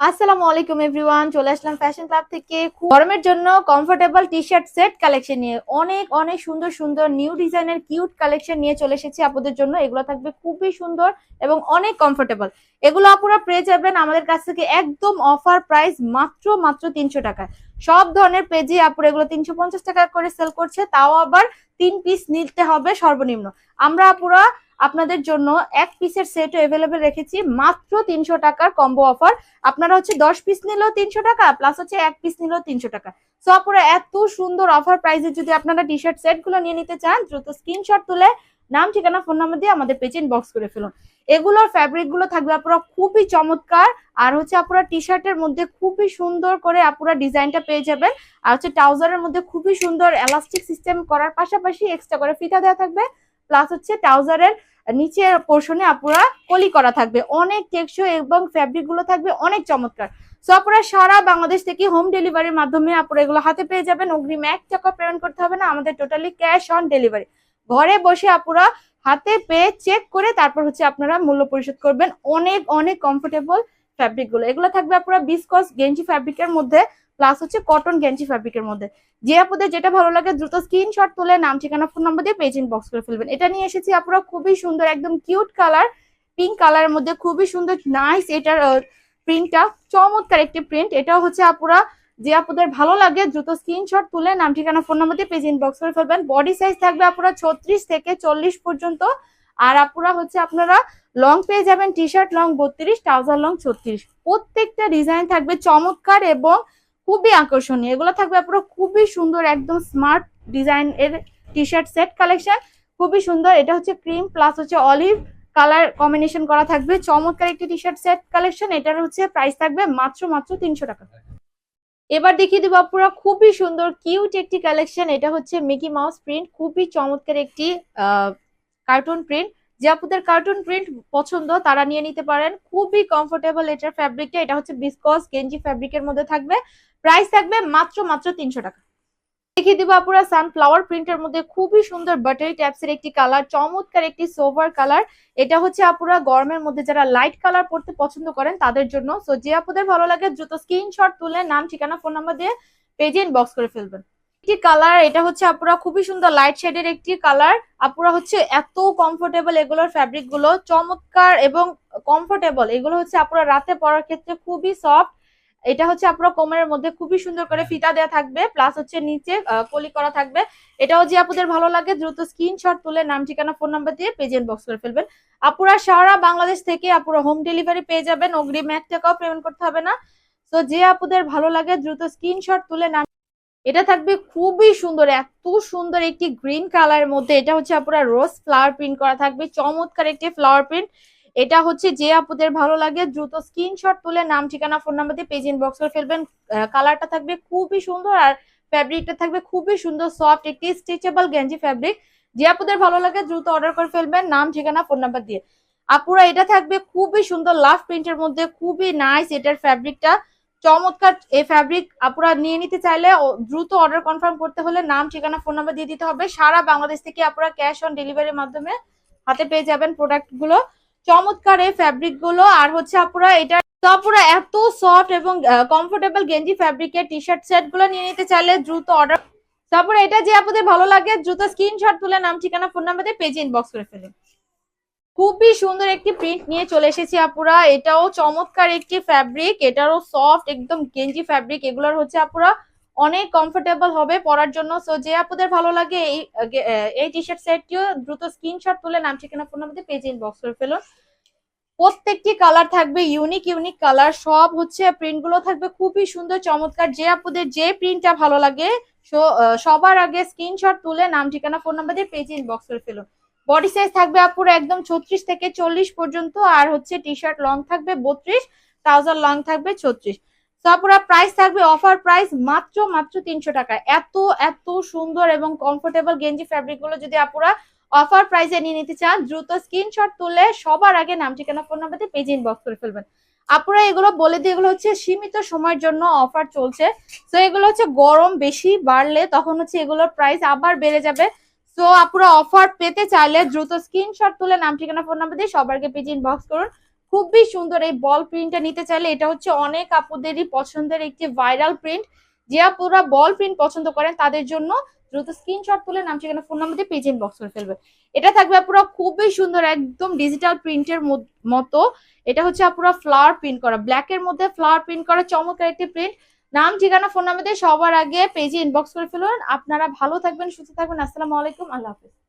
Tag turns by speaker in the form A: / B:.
A: আসসালামু আলাইকুম এভরিওয়ান, চলে আসলাম ফ্যাশন ক্লাব থেকে। গরমের জন্য comfortable T shirt set collection নিয়ে। অনেক অনেক সুন্দর সুন্দর নিউ ডিজাইনের কিউট কালেকশন নিয়ে চলে এসেছি আপনাদের জন্য। এগুলো থাকবে খুবই সুন্দর এবং অনেক কমফোর্টেবল এগুলো আপনারা পেয়ে যাবেন আমাদের কাছ থেকে একদম অফার প্রাইস মাত্র মাত্র তিনশো টাকা সব ধরনের পেজে আপুরা এগুলো তিনশো পঞ্চাশ টাকা করে সেল করছে, তাও আবার তিন পিস নিতে হবে সর্বনিম্ন। আমরা আপুরা আপনাদের জন্য এক পিসের সেটও অ্যাভেলেবেল রেখেছি, মাত্র তিনশো টাকার কম্বো অফার আপনারা হচ্ছে দশ পিস নিলেও তিনশো টাকা প্লাস হচ্ছে এক পিস নিলেও তিনশো টাকা। সো আপনারা এত সুন্দর অফার প্রাইসে যদি আপনারা টি শার্ট সেটগুলো নিয়ে নিতে চান, দ্রুত স্ক্রিনশট তুলে নাম, ঠিকানা ফোন নাম্বার দিয়ে আমাদের পেজে ইনবক্স করে ফেলুন। এগুলোর ফ্যাব্রিকগুলো থাকবে আপনারা খুবই চমৎকার, আর হচ্ছে আপনারা টি শার্টের মধ্যে খুবই সুন্দর করে আপনারা ডিজাইনটা পেয়ে যাবেন। আর হচ্ছে ট্রাউজারের মধ্যে খুবই সুন্দর এলাস্টিক সিস্টেম করার পাশাপাশি এক্সট্রা করে ফিতা দেওয়া থাকবে। প্লাস হচ্ছে ট্রাউজারের নিচের পোর্শনে আপুরা কলি করা থাকবে। অনেক টেকসই এবং ফ্যাব্রিকগুলো থাকবে, অনেক চমৎকার। সো আপনারা সারা বাংলাদেশ থেকে হোম ডেলিভারির মাধ্যমে আপনারা এগুলো হাতে পেয়ে যাবেন। অগ্রিম এক টাকা পেমেন্ট করতে হবে না, আমাদের টোটালি ক্যাশ অন ডেলিভারি ঘরে বসে আপুরা হাতে পেয়ে চেক করে তারপর হচ্ছে আপনারা মূল্য পরিশোধ করবেন। অনেক অনেক কমফোর্টেবল ফ্যাব্রিকগুলো। এগুলো থাকবে আপনারা বিসকস গেঞ্জি ফ্যাব্রিকের মধ্যে। প্লাস হচ্ছে কটন গেঞ্জি ফ্যাব্রিকের মধ্যে। যে আপনাদের যেটা ভালো লাগে, দ্রুত স্ক্রিনশট তুলে, নাম, ঠিকানা ফোন নাম্বার দিয়ে পেজ ইনবক্স করে ফেলবেন। এটা নিয়ে এসেছি আপনারা খুবই সুন্দর, একদম কিউট কালার পিঙ্ক কালারের মধ্যে খুবই সুন্দর নাইস এটার প্রিন্টটা চমৎকার একটি প্রিন্ট এটাও হচ্ছে আপুরা, যে আপনাদের ভালো লাগে, দ্রুত স্ক্রিনশট তুলে, নাম, ঠিকানা ফোন নাম্বার দিয়ে পেজ ইনবক্স করে ফেলবেন। বডি সাইজ থাকবে আপনারা ছত্রিশ থেকে চল্লিশ পর্যন্ত। আর আপুরা হচ্ছে আপনারা লং পেয়ে যাবেন টি শার্ট লং বত্রিশ ট্রাউজার লং ছত্রিশ। প্রত্যেকটা ডিজাইন থাকবে চমৎকার এবং খুবই আকর্ষণীয়। এগুলো থাকবে আপনারা খুবই সুন্দর, একদম স্মার্ট ডিজাইন এর টি শার্ট সেট কালেকশন খুবই সুন্দর, এটা হচ্ছে ক্রিম প্লাস হচ্ছে অলিভ কালার কম্বিনেশন করা থাকবে। চমৎকার একটি টি শার্ট সেট কালেকশন এটার হচ্ছে প্রাইস থাকবে মাত্র মাত্র তিনশো টাকা। এবার দেখিয়ে দিব আপুরা, খুবই সুন্দর কিউট একটি কালেকশন এটা হচ্ছে মিকি মাউস প্রিন্ট খুবই চমৎকার একটি কার্টুন প্রিন্ট যে আপুদের কার্টুন প্রিন্ট পছন্দ, তারা নিয়ে নিতে পারেন। খুবই কমফোর্টেবল এটার ফ্যাব্রিকটা এটা হচ্ছে বিসকস গেঞ্জি ফ্যাব্রিকের মধ্যে থাকবে। প্রাইস থাকবে মাত্র মাত্র তিনশো টাকা। দেখিয়ে দিব আপুরা সানফ্লাওয়ার প্রিন্টের মধ্যে। খুবই সুন্দর বাটারি ট্যাপসের একটি কালার চমৎকার একটি সোভার কালার এটা হচ্ছে আপুরা গরমের মধ্যে যারা লাইট কালার পড়তে পছন্দ করেন, তাদের জন্য। সো যে আপুদের ভালো লাগে, দ্রুত স্ক্রিনশট তুলে নাম, ঠিকানা ফোন নাম্বার দিয়ে পেজে ইনবক্স করে ফেলবেন। একটি কালার এটা হচ্ছে আপুরা খুবই সুন্দর লাইট শেডের একটি কালার আপুরা হচ্ছে এত কমফোর্টেবল এগুলোর ফ্যাব্রিকগুলো, চমৎকার এবং কমফোর্টেবল এগুলো হচ্ছে আপুরা রাতে পরার ক্ষেত্রে খুবই সফট এটা হচ্ছে আপনার কোমরের মধ্যে খুবই সুন্দর করে ফিতা দেওয়া থাকবে প্লাস হচ্ছে নিচে কলি করা থাকবে। এটাও যে আপনাদের ভালো লাগে, দ্রুত স্ক্রিনশট তুলে নাম, ঠিকানা ফোন নাম্বার দিয়ে পেজ বক্স করে ফেলবেন। আপুরা সারা বাংলাদেশ থেকে আপুরা হোম ডেলিভারি পেয়ে যাবেন, অগ্রিম এক টাকাও পেমেন্ট করতে হবে না। তো যে আপুদের ভালো লাগে, দ্রুত স্ক্রিনশট তুলে নাম এটা থাকবে খুবই সুন্দর, এত সুন্দর একটি গ্রিন কালারের মধ্যে। এটা হচ্ছে আপনারা রোজ ফ্লাওয়ার প্রিন্ট করা থাকবে, চমৎকার একটি ফ্লাওয়ার প্রিন্ট এটা হচ্ছে যে আপুদের ভালো লাগে, দ্রুত স্ক্রিনশট তুলে নাম, ঠিকানা ফোন নাম্বার দিয়ে পেজ ইনবক্স করে ফেলবেন। কালারটা থাকবে খুবই সুন্দর আর ফ্যাব্রিকটা থাকবে খুবই সুন্দর সফট একটি স্ট্রেচেবল গেঞ্জি ফ্যাব্রিক যে আপুদের ভালো লাগে, দ্রুত অর্ডার করে ফেলবেন, নাম, ঠিকানা ফোন নাম্বার দিয়ে। আপুরা এটা থাকবে খুবই সুন্দর লাভ প্রিন্টের মধ্যে, খুবই নাইস এটার ফ্যাব্রিকটা চমৎকার এই ফ্যাব্রিক আপুরা নিয়ে নিতে চাইলে দ্রুত অর্ডার কনফার্ম করতে হলে নাম, ঠিকানা ফোন নাম্বার দিয়ে দিতে হবে। সারা বাংলাদেশ থেকে আপনারা ক্যাশ অন ডেলিভারির মাধ্যমে হাতে পেয়ে যাবেন প্রোডাক্টগুলো। চমৎকার এই ফ্যাব্রিকগুলো। আর হচ্ছে আপুরা এটা আপুরা এত সফট এবং কমফোর্টেবল গেঞ্জি ফ্যাব্রিকের টি শার্ট সেটগুলো নিয়ে নিতে চাইলে দ্রুত অর্ডার তারপরে এটা যে আপনাদের ভালো লাগে, দ্রুত স্ক্রিনশট তুলে নাম, ঠিকানা ফোন নাম্বার দিয়ে পেজে ইনবক্স করে ফেলেন। খুবই সুন্দর একটি প্রিন্ট নিয়ে চলে এসেছি আপুরা। এটাও চমৎকার একটি ফ্যাব্রিক এটারও সফট একদম গেঞ্জি ফ্যাব্রিক এগুলোর হচ্ছে আপুরা অনেক কমফোর্টেবল হবে পরার জন্য। সো যে আপুদের ভালো লাগে এই এই টি শার্ট সেটটিও দ্রুত স্ক্রিনশট তুলে নাম, ঠিকানা ফোন নাম্বার পেজে ইনবক্স করে ফেলুন। প্রত্যেকটি কালার থাকবে ইউনিক ইউনিক কালার সব হচ্ছে প্রিন্টগুলো থাকবে। খুবই সুন্দর, চমৎকার। যে আপুদের যে প্রিন্টটা ভালো লাগে সবার আগে স্ক্রিনশট তুলে নাম, ঠিকানা ফোন নাম্বার দিয়ে পেজে ইনবক্স করে ফেলুন। বডি সাইজ থাকবে আপুর একদম ছত্রিশ থেকে চল্লিশ পর্যন্ত, আর হচ্ছে টি শার্ট লং থাকবে বত্রিশ ট্রাউজার লং থাকবে ছত্রিশ। তারপরে প্রাইস থাকবে অফার প্রাইস মাত্র মাত্র তিনশো টাকা। এত এত সুন্দর এবং কমফোর্টেবল গেঞ্জি ফ্যাব্রিকগুলো যদি আপুরা অফার প্রাইসে নিয়ে নিতে চান, দ্রুত স্ক্রিনশট তুলে সবার আগে নাম, ঠিকানা ফোন নাম্বার দিয়ে পেজ ইনবক্স করে ফেলবেন। আপুরা, এগুলো বলে দিয়ে এগুলো হচ্ছে সীমিত সময়ের জন্য অফার চলছে। তো এগুলো হচ্ছে গরম বেশি বাড়লে তখন হচ্ছে এগুলোর প্রাইস আবার বেড়ে যাবে। তো আপুরা অফার পেতে চাইলে দ্রুত স্ক্রিনশট তুলে নাম, ঠিকানা ফোন নাম্বার দিয়ে সবারকে পেজ ইনবক্স করুন। খুবই সুন্দর এই বল প্রিন্টটা নিতে চাইলে এটা হচ্ছে অনেক আপুদেরই পছন্দের একটি ভাইরাল প্রিন্ট যে আপুরা বল প্রিন্ট পছন্দ করেন তাদের জন্য দ্রুত স্ক্রিনশট তুলে নাম, ঠিকানা ফোন নাম্বার দিয়ে পেজ ইনবক্স করে ফেলবে। এটা থাকবে আপুরা খুবই সুন্দর একদম ডিজিটাল প্রিন্টের মতো। এটা হচ্ছে আপুরা ফ্লাওয়ার প্রিন্ট করা। ব্ল্যাক এর মধ্যে ফ্লাওয়ার প্রিন্ট করা চমৎকার একটি প্রিন্ট নাম, ঠিকানা ফোন নাম্বার দিয়ে সবার আগে পেজে ইনবক্স করে ফেলুন। আপনারা ভালো থাকবেন, সুস্থ থাকবেন। আসসালামু আলাইকুম, আল্লাহ হাফিজ।